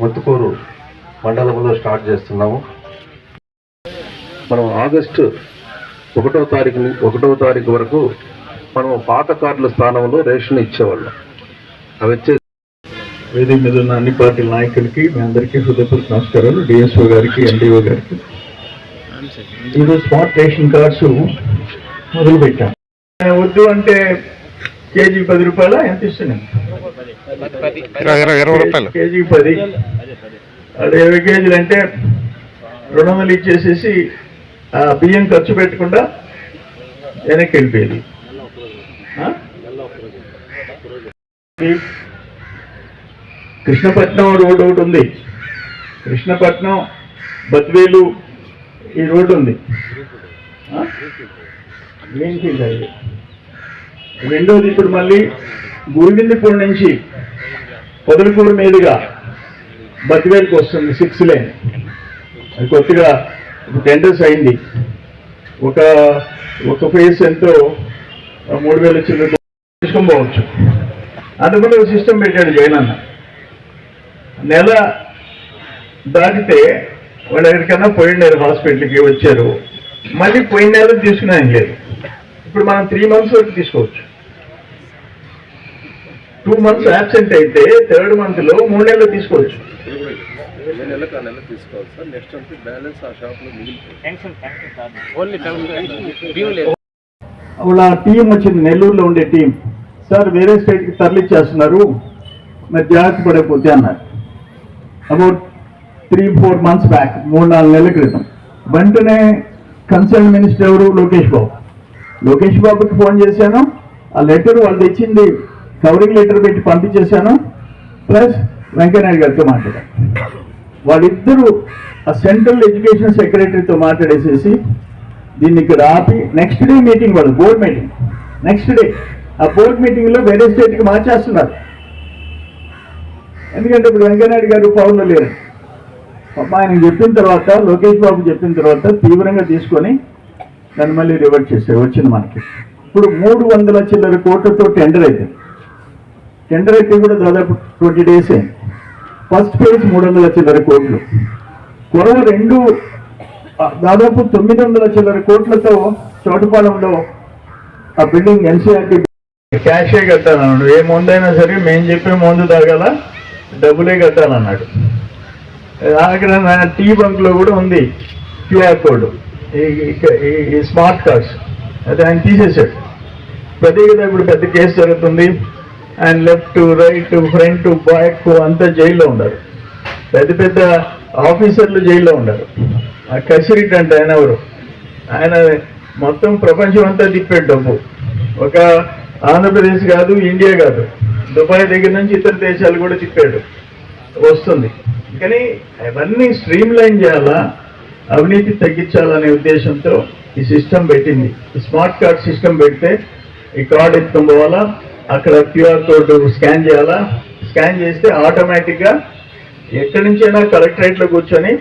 ముత్తుకూరు మండలంలో స్టార్ట్ చేస్తున్నాము. మనం ఆగస్టు ఒకటో తారీఖు ఒకటో తారీఖు వరకు మనం పాత కార్డుల స్థానంలో రేషన్ ఇచ్చేవాళ్ళం. అవి వచ్చే వేదిక మీద ఉన్న అన్ని పార్టీల నాయకులకి మీ అందరికీ హృదయపూర్వక నమస్కారాలు. డిఎస్ఓ గారికి ఎన్డీఓ గారికి. ఈరోజు స్మార్ట్ రేషన్ కార్డ్స్ మొదలుపెట్టాం. వద్దు అంటే కేజీ పది రూపాయల? ఎంత ఇస్తున్నాం? ఇరవై ఇరవై ఇరవై రూపాయలు. కేజీ పది. అదే ఇరవై కేజీలు అంటే రెండు వందలు ఇచ్చేసేసి ఆ బియ్యం ఖర్చు పెట్టకుండా వెనక్కి వెళ్ళిపోయేది. కృష్ణపట్నం రోడ్ ఒకటి ఉంది. కృష్ణపట్నం బద్వేలు ఈ రోడ్డు ఉంది. Green field highway. రెండోది ఇప్పుడు మళ్ళీ గోవిందపూడి నుంచి పొదలకూరు మీదుగా బతివేలకు వస్తుంది సిక్స్ లేన్. అది కొద్దిగా టెండర్స్ అయింది. ఒక ఒక ఫేస్ ఎంతో మూడు వేల చిల్లర తీసుకొని పోవచ్చు. అందుకని ఒక సిస్టమ్ పెట్టాడు జగన్ అన్న నెల దాటితే వాళ్ళు ఎక్కడికైనా పోయినారు హాస్పిటల్కి వచ్చారు. మళ్ళీ పోయిన నెల తీసుకునే లేదు ఇప్పుడు మనం త్రీ మంత్స్ వరకు తీసుకోవచ్చు. టూ మంత్స్ యాబ్సెంట్ అయితే థర్డ్ మంత్లో మూడు నెలలు తీసుకోవచ్చు. నెలకు ఆ నెల తీసుకోవాలి సార్. నెక్స్ట్ అంటే బ్యాలెన్స్ ఆ షాప్లో మిగిలిపోయింది ఓన్లీ డ్యూ లేదు. వాళ్ళ టీం వచ్చింది నెల్లూరులో ఉండే టీం సార్ వేరే స్టేట్కి తరలిచ్చేస్తున్నారు. మరి జాగ్రత్త పడకపోతే అన్నారు. About three four months back మూడు నాలుగు నెలల క్రితం. వెంటనే కన్సర్న్ మినిస్టర్ ఎవరు? లోకేష్ బాబు. లోకేష్ బాబుకి ఫోన్ చేశాను. ఆ లెటర్ వాళ్ళు తెచ్చింది కవరింగ్ లెటర్ పెట్టి పంపించేశాను. ప్లస్ వెంకయ్యనాయుడు గారితో మాట్లాడాను. వాళ్ళిద్దరూ ఆ సెంట్రల్ ఎడ్యుకేషన్ సెక్రటరీతో మాట్లాడేసేసి దీన్ని ఇక్కడ ఆపి నెక్స్ట్ డే మీటింగ్ వాళ్ళు బోర్డ్ మీటింగ్. నెక్స్ట్ డే ఆ బోర్డ్ మీటింగ్లో వేరే స్టేట్కి మార్చేస్తున్నారు. ఎందుకంటే ఇప్పుడు వెంకయ్యనాయుడు గారు పవర్లో లేరు. పాప ఆయన చెప్పిన తర్వాత లోకేష్ బాబు చెప్పిన తర్వాత తీవ్రంగా తీసుకొని దాన్ని మళ్ళీ రివర్ట్ చేశారు వచ్చింది మనకి. ఇప్పుడు మూడు వందల చిల్లర కోట్లతో టెండర్ అయితే టెండర్ అయితే కూడా దాదాపు ట్వంటీ డేస్ అయింది ఫస్ట్ ఫేజ్ మూడు వందల చిల్లర కోట్లు. కొరవ రెండు దాదాపు తొమ్మిది వందల చిల్లర కోట్లతో చోటుపాలెంలో ఆ బిల్డింగ్ ఎన్సీఆర్టీ క్యాషే కట్టాలన్నాడు. ఏ ముందైనా సరే మేము చెప్పే ముందు తాగాల డబ్బులే కట్టాలన్నాడు. అక్కడ నా టీ బంక్లో కూడా ఉంది క్యూఆర్ కోడ్. ఈ స్మార్ట్ కార్డ్స్ అది ఆయన తీసేశాడు. ప్రతి కదా ఇప్పుడు పెద్ద కేసు జరుగుతుంది. ఆయన లెఫ్ట్ రైట్ ఫ్రంట్ బ్యాక్ అంతా జైల్లో ఉన్నారు. పెద్ద పెద్ద ఆఫీసర్లు జైల్లో ఉన్నారు. ఆ కసిరిట్ అంటే ఆయన ఎవరు? ఆయన మొత్తం ప్రపంచం అంతా తిప్పాడు డబ్బు. ఒక ఆంధ్రప్రదేశ్ కాదు ఇండియా కాదు. దుబాయ్ దగ్గర నుంచి ఇతర దేశాలు కూడా తిప్పాడు. వస్తుంది. కానీ అవన్నీ స్ట్రీమ్ లైన్ చేయాలా? అవినీతి తగ్గించాలనే ఉద్దేశంతో ఈ సిస్టమ్ పెట్టింది. స్మార్ట్ కార్డ్ సిస్టమ్ పెడితే ఈ కార్డ్ ఎత్తుకొని పోవాలా? అక్కడ క్యూఆర్ కోడ్ స్కాన్ చేయాలా? స్కాన్ చేస్తే ఆటోమేటిక్గా ఎక్కడి నుంచైనా కలెక్టరేట్లో కూర్చొని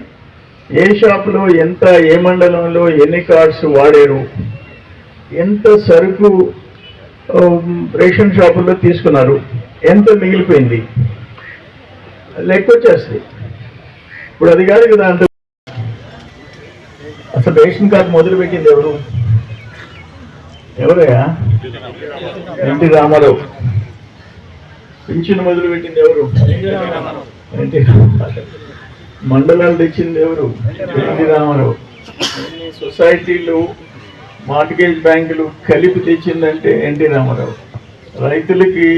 ఏ షాపులో ఎంత ఏ మండలంలో ఎన్ని కార్డ్స్ వాడారు ఎంత సరుకు రేషన్ షాపుల్లో తీసుకున్నారు ఎంత మిగిలిపోయింది లెక్క వచ్చేస్తుంది. ఇప్పుడు అది కాదు కదా అంత అసలు రేషన్ కార్డు మొదలు పెట్టింది ఎవరు? ఎవరయ్యా? ఎన్టీ రామారావు. పింఛన్ మొదలు పెట్టింది ఎవరు? ఎన్టీ మండలాలు తెచ్చింది ఎవరు? ఎన్టీ రామారావు. సొసైటీలు మార్టిగేజ్ బ్యాంకులు కలిపి తెచ్చిందంటే ఎన్టీ రామారావు. రైతులకి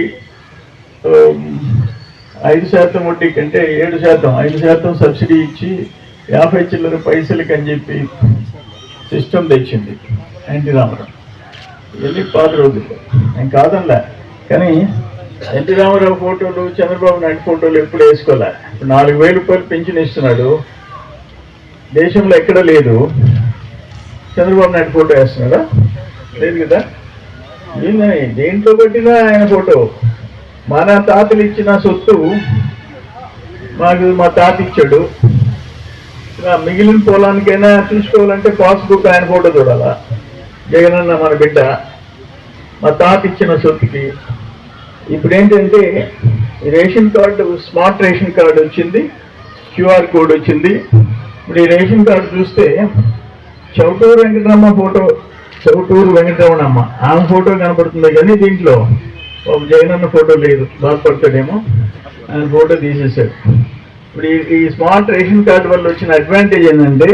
ఐదు శాతం వడ్డీకి కంటే ఏడు శాతం ఐదు శాతం సబ్సిడీ ఇచ్చి యాభై చిల్లర పైసలకి అని చెప్పి సిస్టమ్ తెచ్చింది ఎన్టీ రామారావు. వెళ్ళి పాత రోజుల్లో నేను కాదనలే. కానీ ఎన్టీ రామారావు ఫోటోలు చంద్రబాబు నాయుడు ఫోటోలు ఎప్పుడు వేసుకోలే. ఇప్పుడు నాలుగు వేల రూపాయలు పెన్షన్ ఇస్తున్నాడు. దేశంలో ఎక్కడ లేదు. చంద్రబాబు నాయుడు ఫోటో వేస్తున్నాడా? లేదు కదా. ఏందని దేంట్లో పెట్టినా ఆయన ఫోటో? మన తాతలు ఇచ్చిన సొత్తు మాకు మా తాత ఇచ్చాడు. మిగిలిన పొలానికైనా చూసుకోవాలంటే పాస్బుక్ ఆయన ఫోటో చూడాలా? జగనన్న మన బిడ్డ మా తాత ఇచ్చిన సొత్తుకి. ఇప్పుడు ఏంటంటే ఈ ration card smart ration card వచ్చింది క్యూఆర్ కోడ్ వచ్చింది. ఇప్పుడు ఈ రేషన్ కార్డు చూస్తే చౌటూరు వెంకటరమ్మ ఫోటో చౌటూరు వెంకటరమణమ్మ. ఆమె ఫోటో కనపడుతుంది కానీ దీంట్లో. ఒక జగనన్న ఫోటో లేదు బాధపడతాడేమో. ఆయన ఫోటో తీసేశాడు. ఇప్పుడు ఈ- స్మార్ట్ రేషన్ కార్డు వల్ల వచ్చిన అడ్వాంటేజ్ ఏంటంటే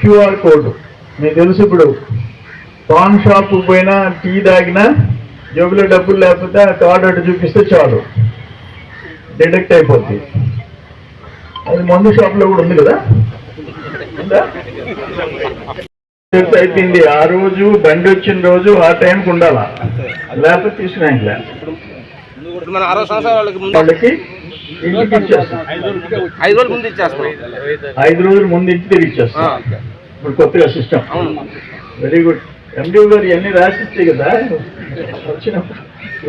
క్యూఆర్ కోడ్ మీకు తెలుసు ఇప్పుడు పాన్ షాప్ పోయినా టీ తాగినా జోబులో డబ్బులు లేకపోతే ఆ కార్డు అటు చూపిస్తే చాలు. డిడక్ట్ అయిపోద్ది. అది మందు షాప్లో కూడా ఉంది కదా? అయిపోయింది ఆ రోజు బండి వచ్చిన రోజు ఆ టైంకి ఉండాలా? లేకపోతే తీసుకునే ఇప్పుడు మనం అరవై సంవత్సరాల వాళ్ళకి ఐదు రోజుల ముందు ఇచ్చేస్తాం ఐదు రోజుల ముందు ఇంటి తిరిగి ఇచ్చేస్తాం. ఇప్పుడు కొత్తగా సిస్టమ్. వెరీ గుడ్ ఎండి గారు ఇవన్నీ రాసిస్తే కదా వచ్చినప్పుడు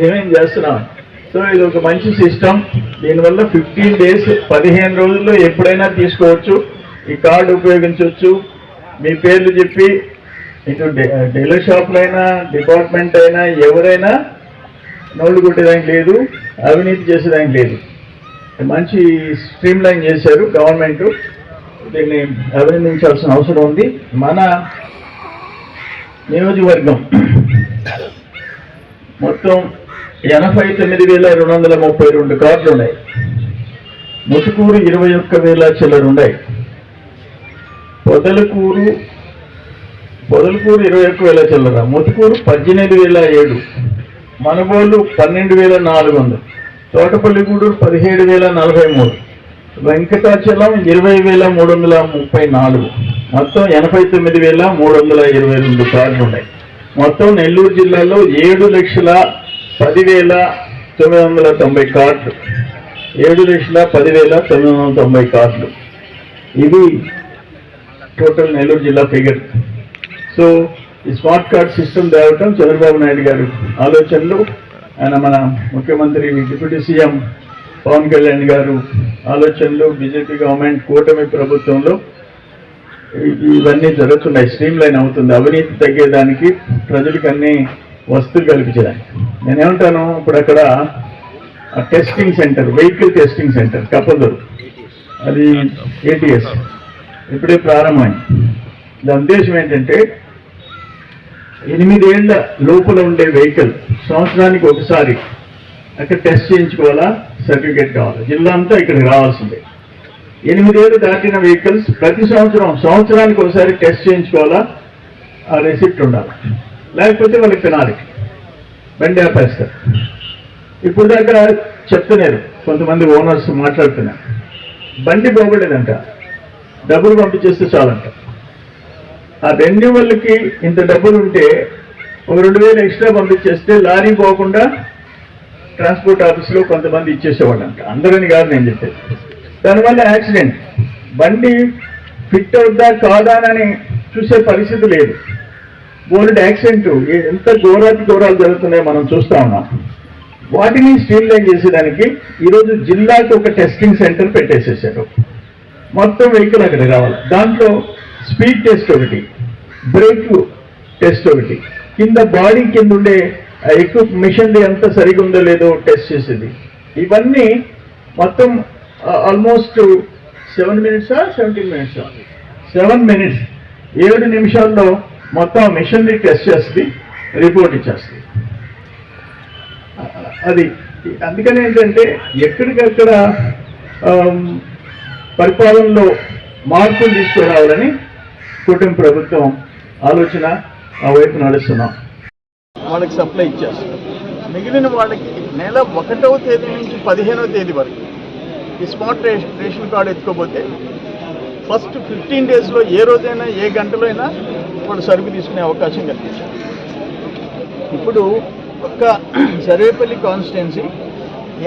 ఏమేం చేస్తున్నాం? సో ఇది ఒక మంచి సిస్టమ్. దీనివల్ల ఫిఫ్టీన్ డేస్ పదిహేను రోజుల్లో ఎప్పుడైనా తీసుకోవచ్చు. ఈ కార్డు ఉపయోగించవచ్చు. మీ పేర్లు చెప్పి ఇటు డీలర్ షాప్లో అయినా డిపార్ట్మెంట్ అయినా ఎవరైనా నోళ్ళు కొట్టేదానికి లేదు అవినీతి చేసేదానికి లేదు. మంచి స్ట్రీమ్ లైన్ చేశారు గవర్నమెంట్. దీన్ని అభినందించాల్సిన అవసరం ఉంది. మన నియోజకవర్గం మొత్తం ఎనభై తొమ్మిది వేల రెండు వందల ముప్పై రెండు కార్డులు ఉన్నాయి. ముసుకూరు ఇరవై ఒక్క వేల చిల్లర ఉన్నాయి. పొదలకూరు పొదలకూరు ఇరవై ఒక్క వేల చిల్లర ముతుకూరు పద్దెనిమిది వేల ఏడు మనబోలు పన్నెండు వేల నాలుగు వందలు. తోటపల్లి గూడూరు పదిహేడు వేల నలభై మూడు. వెంకటాచలం ఇరవై వేల మూడు వందల ముప్పై నాలుగు. మొత్తం ఎనభై తొమ్మిది వేల మూడు వందల ఇరవై రెండు కార్డులు ఉన్నాయి. మొత్తం నెల్లూరు జిల్లాలో ఏడు లక్షల పదివేల తొమ్మిది వందల తొంభై కార్డులు ఏడు లక్షల పదివేల తొమ్మిది వందల తొంభై కార్డులు ఇది టోటల్ నెల్లూరు జిల్లా ఫిగర్. సో ఈ స్మార్ట్ కార్డ్ సిస్టమ్ తేవటం చంద్రబాబు నాయుడు గారు ఆలోచనలు. ఆయన మన ముఖ్యమంత్రి డిప్యూటీ సీఎం పవన్ కళ్యాణ్ గారు ఆలోచనలు బీజేపీ గవర్నమెంట్ కూటమి ప్రభుత్వంలో ఇవన్నీ జరుగుతున్నాయి స్ట్రీమ్ లైన్ అవుతుంది. అవినీతి తగ్గేదానికి ప్రజలకు అన్ని వస్తువులు కల్పించడానికి నేనేమంటాను ఇప్పుడు అక్కడ testing centre vehicle testing centre Kappaduru అది ఏటీఎస్ ఇప్పుడే ప్రారంభమైంది. దాని ఉద్దేశం ఏంటంటే ఎనిమిదేళ్ళ లోపల ఉండే వెహికల్ సంవత్సరానికి ఒకసారి అక్కడ టెస్ట్ చేయించుకోవాలా? సర్టిఫికేట్ కావాలి. జిల్లా అంతా ఇక్కడికి రావాల్సిందే. ఎనిమిదేళ్ళు దాటిన వెహికల్స్ ప్రతి సంవత్సరం సంవత్సరానికి ఒకసారి టెస్ట్ చేయించుకోవాలా? ఆ రెసిప్ట్ ఉండాలి. లేకపోతే వాళ్ళకి పెనాలి బండి ఆపేస్తారు. ఇప్పుడు దాకా చెప్తున్నారు కొంతమంది ఓనర్స్ మాట్లాడుతున్నారు. బండి బాగోలేదంట డబ్బులు పంపించేస్తే చాలంట. ఆ రెన్యువల్కి ఇంత డబ్బులు ఉంటే ఒక రెండు వేలు ఎక్స్ట్రా పంపించేస్తే లారీ పోకుండా ట్రాన్స్పోర్ట్ ఆఫీస్లో కొంతమంది ఇచ్చేసేవాళ్ళంట. అందరని కాదు నేను చెప్పేది. దానివల్ల యాక్సిడెంట్. బండి ఫిట్ అవుద్దా కాదా అని చూసే పరిస్థితి లేదు. బోల్డ్ యాక్సిడెంట్. ఎంత ఘోరాతి ఘోరాలు జరుగుతున్నాయో మనం చూస్తూ ఉన్నాం. వాటిని స్ట్రీమ్లైన్ చేసేదానికి ఈరోజు జిల్లాకి ఒక టెస్టింగ్ సెంటర్ పెట్టేసేసారు. మొత్తం వెహికల్ అక్కడ రావాలి. దాంట్లో స్పీడ్ టెస్ట్ ఒకటి. బ్రేక్ టెస్ట్ ఒకటి. కింద బాడీ కింద ఉండే ఎక్కువ మిషన్లు ఎంత సరిగా ఉందో లేదో టెస్ట్ చేసేది. ఇవన్నీ మొత్తం ఆల్మోస్ట్ సెవెన్ మినిట్సా సెవెంటీన్ మినిట్సా సెవెన్ మినిట్స్ ఏడు నిమిషాల్లో మొత్తం మిషన్ని టెస్ట్ చేస్తుంది రిపోర్ట్ ఇచ్చేస్తుంది. అది. అందుకని ఏంటంటే ఎక్కడికక్కడ పరిపాలనలో మార్పులు తీసుకురావాలని కుటుంబ ప్రభుత్వం ఆలోచన ఆ వైపు నడుస్తున్నాం. వాళ్ళకి సప్లై ఇచ్చేస్తాం. మిగిలిన వాళ్ళకి నెల ఒకటవ తేదీ నుంచి పదిహేనవ తేదీ వరకు ఈ స్మార్ట్ రేషన్ రేషన్ కార్డు ఎత్తుకోపోతే ఫస్ట్ ఫిఫ్టీన్ డేస్లో ఏ రోజైనా ఏ గంటలో అయినా వాళ్ళు సరుకు తీసుకునే అవకాశం కల్పించారు ఇప్పుడు ఒక్క సర్వేపల్లి కాన్స్టిట్యున్సీ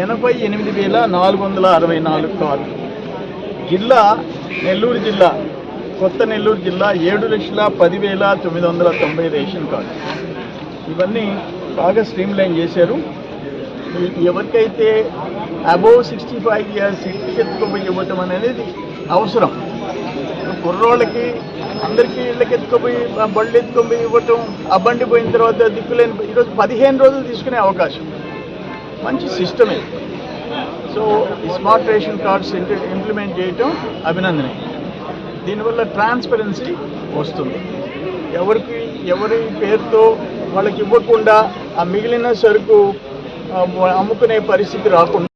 ఎనభై ఎనిమిది వేల నాలుగు వందల అరవై నాలుగు కార్లు. జిల్లా నెల్లూరు జిల్లా కొత్త నెల్లూరు జిల్లా ఏడు లక్షల పదివేల తొమ్మిది వందల తొంభై రేషన్ కార్డు. ఇవన్నీ బాగా స్ట్రీమ్ లైన్ చేశారు ఎవరికైతే అబోవ్ సిక్స్టీ ఫైవ్ ఇయర్స్ ఇంటికి ఎత్తుకోపోయి ఇవ్వటం అనేది అవసరం. కుర్రోళ్ళకి అందరికీ ఇళ్ళకి ఎత్తుకుపోయి బళ్ళు ఎత్తుకొని ఇవ్వటం ఆ పోయిన తర్వాత దిక్కులేని ఈరోజు పదిహేను రోజులు తీసుకునే అవకాశం. మంచి సిస్టమే. So smart ration cards implement చేయటం అభినందనే దీనివల్ల ట్రాన్స్పరెన్సీ వస్తుంది. ఎవరికి ఎవరి పేరుతో వాళ్ళకి ఇవ్వకుండా ఆ మిగిలిన సరుకు అమ్ముకునే పరిస్థితి రాకుండా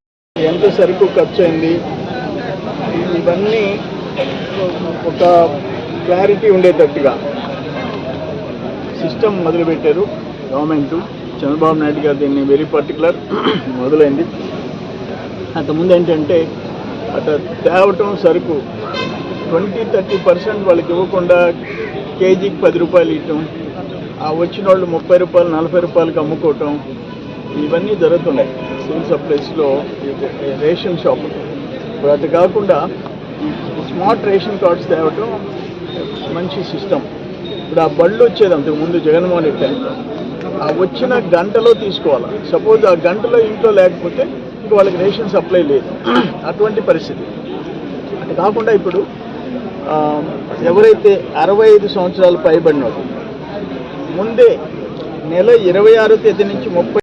ఎంత సరుకు ఖర్చు అయింది ఇవన్నీ ఒక క్లారిటీ ఉండేటట్టుగా సిస్టమ్ మొదలుపెట్టారు. గవర్నమెంట్ చంద్రబాబు నాయుడు గారు దీన్ని వెరీ పర్టికులర్ మొదలైంది. అంతకుముందు ఏంటంటే అట్లా తేవటం సరుకు ట్వంటీ థర్టీ పర్సెంట్ వాళ్ళకి ఇవ్వకుండా కేజీకి పది రూపాయలు ఇవ్వటం ఆ వచ్చిన వాళ్ళు ముప్పై రూపాయలు నలభై రూపాయలకి అమ్ముకోవటం ఇవన్నీ జరుగుతున్నాయి. సివిల్ సప్లైస్లో రేషన్ షాప్. ఇప్పుడు అది కాకుండా స్మార్ట్ రేషన్ కార్డ్స్ తేవటం మంచి సిస్టమ్ ఇప్పుడు ఆ బళ్ళు వచ్చేది అంతకుముందు జగన్మోహన్ రెడ్డి టైంలో ఆ వచ్చిన గంటలో తీసుకోవాలి? సపోజ్ ఆ గంటలో ఇంట్లో లేకపోతే ఇంక వాళ్ళకి రేషన్ సప్లై లేదు. అటువంటి పరిస్థితి. అది కాకుండా ఇప్పుడు ఎవరైతే అరవై ఐదు సంవత్సరాలు పైబడినారు ముందే నెల ఇరవై ఆరో తేదీ నుంచి ముప్పై